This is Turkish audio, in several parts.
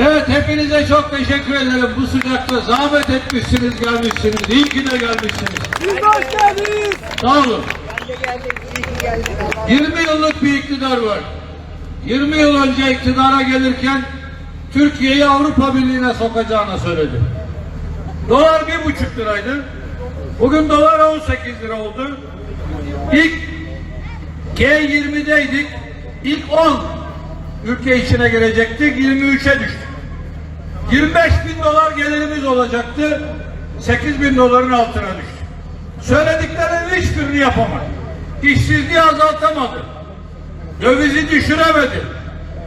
Evet hepinize çok teşekkür ederim. Bu sıcakta zahmet etmişsiniz gelmişsiniz. İyi ki de gelmişsiniz. De hoş geldiniz. Sağ olun. 20 yıllık bir iktidar var. 20 yıl önce iktidara gelirken Türkiye'yi Avrupa Birliği'ne sokacağını söyledi. Dolar bir buçuk liraydı. Bugün dolar 18 lira oldu. İlk G20'deydik. İlk 10 ülke içine girecektik. 23'e düştük. 25 bin dolar gelirimiz olacaktı. 8 bin doların altına düştü. Söylediklerinin hiçbirini yapamadı. İşsizliği azaltamadı. Dövizi düşüremedi.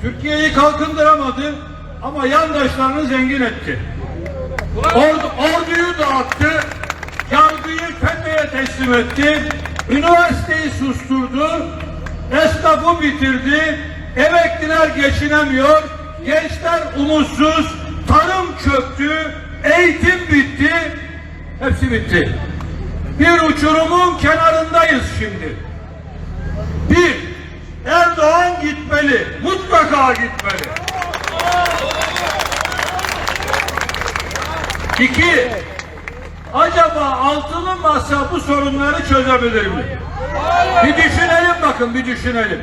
Türkiye'yi kalkındıramadı ama yandaşlarını zengin etti. Ordu, orduyu dağıttı, yargıyı FETÖ'ye teslim etti, üniversiteyi susturdu, esnafı bitirdi, emekliler geçinemiyor, gençler umutsuz, tarım çöktü, eğitim bitti, hepsi bitti. Bir uçurumun kenarındayız şimdi. Bir, Erdoğan gitmeli, mutlaka gitmeli. İki, acaba altılı masa bu sorunları çözebilir mi? Bir düşünelim bakın, bir düşünelim.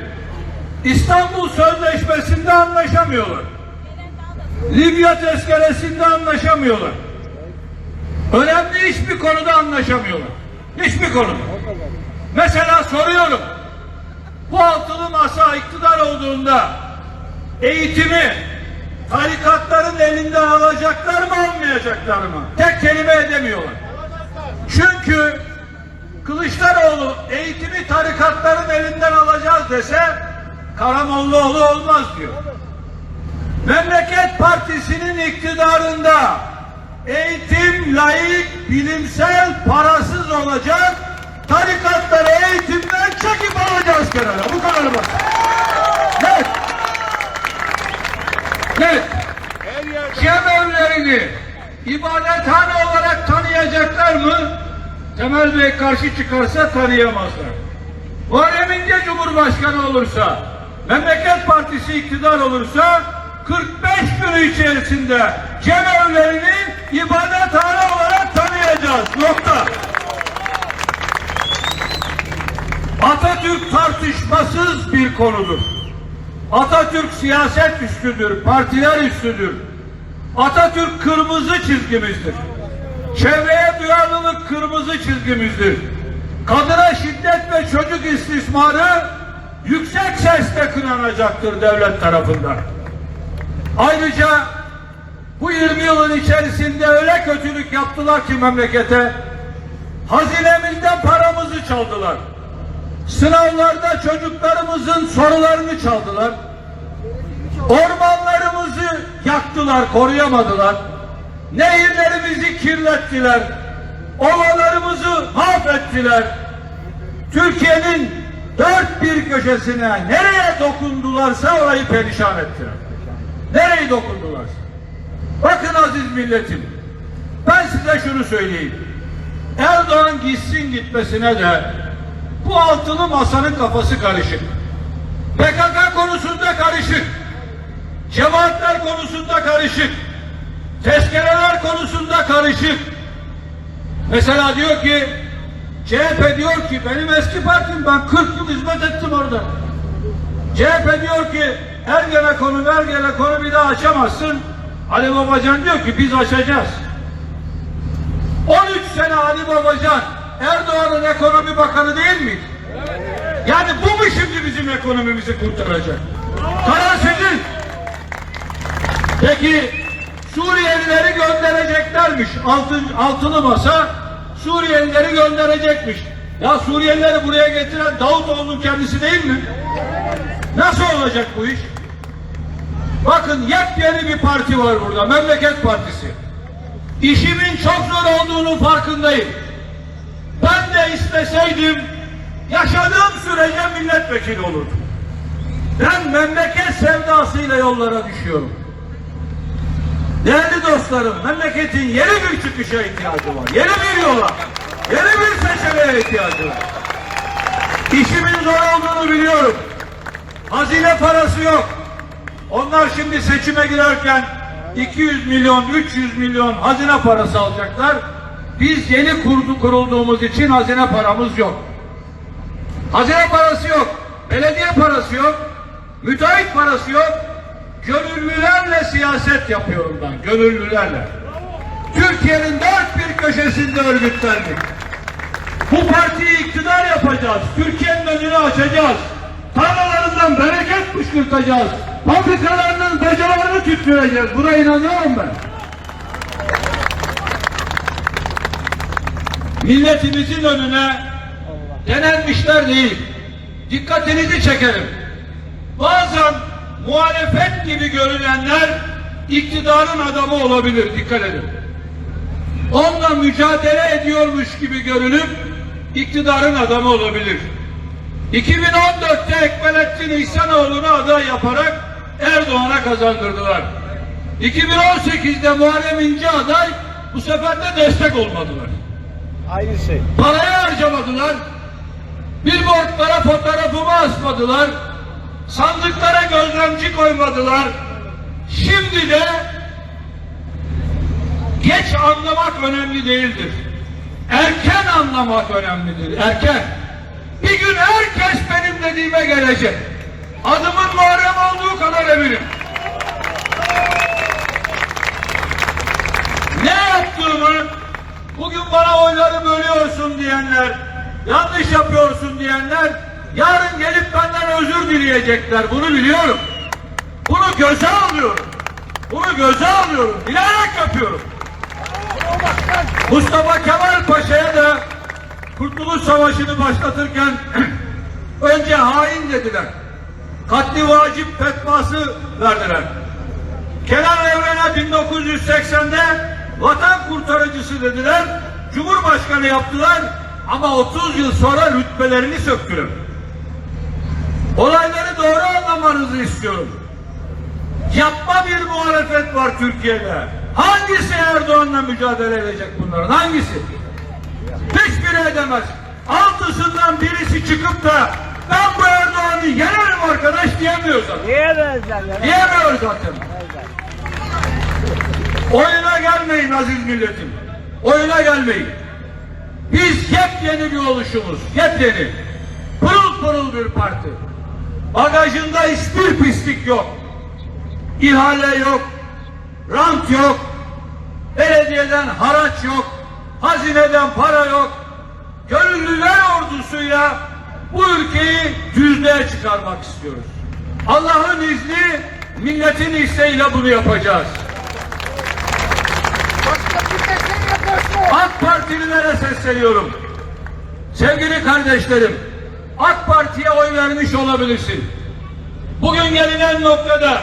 İstanbul Sözleşmesi'nde anlaşamıyorlar. Libya tezkeresinde anlaşamıyorlar. Önemli hiçbir konuda anlaşamıyorlar. Hiçbir konuda. Mesela soruyorum. Bu altılı masa iktidar olduğunda eğitimi tarikatların elinden alacaklar mı almayacaklar mı? Tek kelime edemiyorlar. Çünkü Kılıçdaroğlu eğitimi tarikatların elinden alacağız dese Karamollaoğlu olmaz diyor. Memleket Partisi'nin iktidarında eğitim layık, bilimsel, parasız olacak. Tarikatları eğitimden çekip alacağız kenara. Bu kadar basit. Net. Cemevlerini ibadethane olarak tanıyacaklar mı? Temel Bey karşı çıkarsa tanıyamazlar. Muharrem İnce Cumhurbaşkanı olursa, Memleket Partisi iktidar olursa 45 gün içerisinde cemevlerini ibadethane olarak tanıyacağız. Nokta. Atatürk tartışmasız bir konudur. Atatürk siyaset üstüdür, partiler üstüdür. Atatürk kırmızı çizgimizdir. Çevreye duyarlılık kırmızı çizgimizdir. Kadına şiddet ve çocuk istismarı yüksek sesle kınanacaktır devlet tarafından. Ayrıca bu 20 yılın içerisinde öyle kötülük yaptılar ki memlekete, hazinemizden paramızı çaldılar. Sınavlarda çocuklarımızın sorularını çaldılar. Ormanlarımızı yaktılar, koruyamadılar. Nehirlerimizi kirlettiler. Ovalarımızı mahvettiler. Türkiye'nin dört bir köşesine nereye dokundularsa orayı perişan ettiler. Nereye dokundularsa. Bakın aziz milletim, ben size şunu söyleyeyim. Erdoğan gitsin gitmesine de bu altılı masanın kafası karışık. PKK konusunda karışık. Cemaatler konusunda karışık. Tezkereler konusunda karışık. Mesela diyor ki CHP diyor ki benim eski partim ben 40 yıl hizmet ettim orada. CHP diyor ki Ergenekon'u Ergenekon'u bir daha açamazsın. Ali Babacan diyor ki biz açacağız. 13 sene Ali Babacan Erdoğan'ın ekonomi bakanı değil mi? Yani bu mu şimdi bizim ekonomimizi kurtaracak? Karar sizin. Peki Suriyelileri göndereceklermiş. Altın, altılı masa Suriyelileri gönderecekmiş. Ya Suriyelileri buraya getiren Davutoğlu'nun kendisi değil mi? Nasıl olacak bu iş? Bakın yepyeni bir parti var burada. Memleket Partisi. İşimin çok zor olduğunu farkındayım. Ben de isteseydim yaşadığım sürece milletvekili olurdum. Ben memleket sevdasıyla yollara düşüyorum. Değerli dostlarım, memleketin yeni bir çıkışa ihtiyacı var. Yeni bir yola, yeni bir seçeneğe ihtiyacı var. İşimin zor olduğunu biliyorum. Hazine parası yok. Onlar şimdi seçime girerken 200 milyon, 300 milyon hazine parası alacaklar. Biz yeni kurdu, kurulduğumuz için hazine paramız yok. Hazine parası yok. Belediye parası yok. Müteahhit parası yok. Gönüllülerle siyaset yapıyorum ben. Gönüllülerle. Türkiye'nin dört bir köşesinde örgütlendik. Bu partiyi iktidar yapacağız. Türkiye'nin önünü açacağız. Tarlalarından bereket fışkırtacağız. Fabrikalarının bacalarını tüttüreceğiz. Buna inanıyorum ben. Milletimizin önüne denenmişler değil. Dikkatinizi çekerim. Bazen muhalefet gibi görünenler iktidarın adamı olabilir. Dikkat edin onunla mücadele ediyormuş gibi görünüp iktidarın adamı olabilir. 2014'te Ekmelettin İhsanoğlu'nu aday yaparak Erdoğan'a kazandırdılar. 2018'de Muharrem İnce aday bu sefer de destek olmadılar. Aynı şey. Parayı harcamadılar. Billboardlara fotoğrafımı asmadılar. Sandıklara gözlemci koymadılar. Şimdi de geç anlamak önemli değildir. Erken anlamak önemlidir. Erken. Bir gün herkes benim dediğime gelecek. Adımın Muharrem olduğu kadar eminim. Ne yaptığımı bugün bana oyları bölüyorsun diyenler, yanlış yapıyorsun diyenler yarın gelip benden özür dileyecekler. Bunu biliyorum. Bunu göze alıyorum. Bunu göze alıyorum. Bilerek yapıyorum. Mustafa Kemal Paşa'ya da Kurtuluş Savaşı'nı başlatırken önce hain dediler. Katli vacip fetvası verdiler. Kenan Evren'e 1980'de vatan kurtarıcısı dediler. Cumhurbaşkanı yaptılar ama 30 yıl sonra rütbelerini söktüler. Olayları doğru anlamanızı istiyorum. Yapma bir muhalefet var Türkiye'de. Hangisi Erdoğan'la mücadele edecek bunların? Hangisi? Hiçbiri edemez. Altısından birisi çıkıp da ben bu Erdoğan'ı yenerim arkadaş diyemiyor zaten. Ya? Diyemiyor zaten. Oyuna gelmeyin aziz milletim. Oyuna gelmeyin. Biz yepyeni bir oluşumuz. Yepyeni. Pırıl pırıl bir parti. Bagajında hiçbir pislik yok. İhale yok. Rant yok. Belediyeden haraç yok. Hazineden para yok. Gönüllüler ordusuyla bu ülkeyi düzlüğe çıkarmak istiyoruz. Allah'ın izni, milletin isteğiyle bunu yapacağız. AK Partililere sesleniyorum. Sevgili kardeşlerim, AK Parti'ye oy vermiş olabilirsin. Bugün gelinen noktada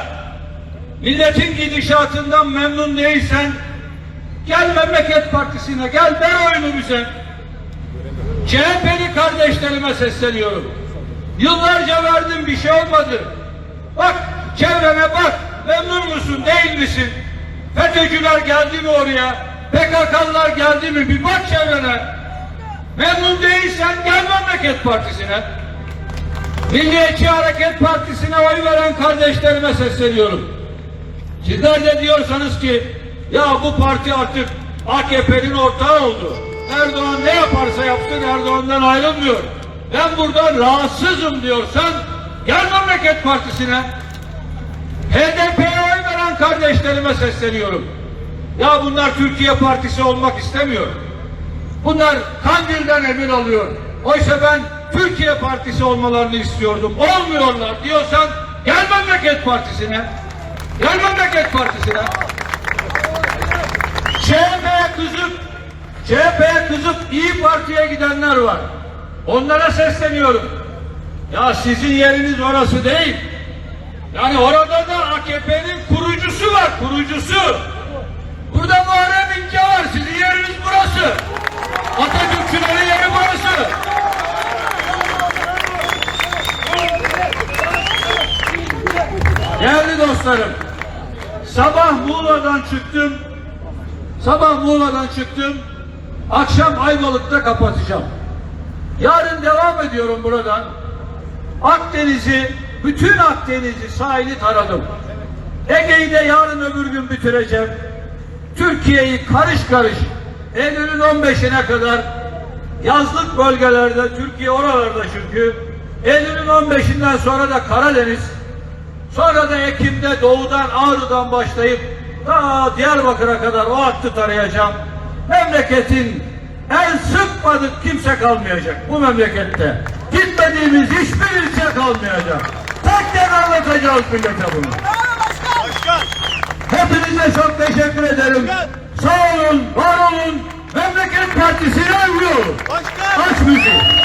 milletin gidişatından memnun değilsen gel Memleket Partisi'ne gel ver oyunu bize. CHP'li kardeşlerime sesleniyorum. Yıllarca verdim bir şey olmadı. Bak çevrene bak memnun musun değil misin? FETÖ'cüler geldi mi oraya? PKK'lılar geldi mi? Bir bak çevrene. Memnun değilsen gel Memleket Partisi'ne. Milliyetçi Hareket Partisi'ne oy veren kardeşlerime sesleniyorum. Sizler de diyorsanız ki ya bu parti artık AKP'nin ortağı oldu. Erdoğan ne yaparsa yapsın Erdoğan'dan ayrılmıyor. Ben buradan rahatsızım diyorsan gel Memleket Partisi'ne. HDP'ye oy veren kardeşlerime sesleniyorum. Ya bunlar Türkiye Partisi olmak istemiyor. Bunlar Kandil'den emir alıyor. Oysa ben Türkiye Partisi olmalarını istiyordum. Olmuyorlar diyorsan gel Memleket Partisi'ne. Gel Memleket Partisi'ne. CHP'ye kızıp CHP'ye kızıp İyi Parti'ye gidenler var. Onlara sesleniyorum. Ya sizin yeriniz orası değil. Yani orada da AKP'nin kurucusu var, kurucusu. Burada Muharrem İnce var, sizin yeriniz burası. Atatürkçülerin yeri burası. Değerli dostlarım, sabah Muğla'dan çıktım, sabah Muğla'dan çıktım, akşam Ayvalık'ta kapatacağım. Yarın devam ediyorum buradan. Akdeniz'i bütün Akdeniz'i sahili taradım. Ege'yi de yarın öbür gün bitireceğim. Türkiye'yi karış karış Eylül'ün 15'ine kadar yazlık bölgelerde, Türkiye oralarda çünkü Eylül'ün 15'inden sonra da Karadeniz, sonra da Ekim'de doğudan Ağrı'dan başlayıp ta Diyarbakır'a kadar o hattı tarayacağım. Memleketin el sıkmadık kimse kalmayacak bu memlekette. Gitmediğimiz hiçbir ilçe kalmayacak. Tek tek anlatacağız millete bunu. Hepinize çok teşekkür ederim. Sağ olun, var olun. Memleket Partisi'ne uyuyor. Aç müziği.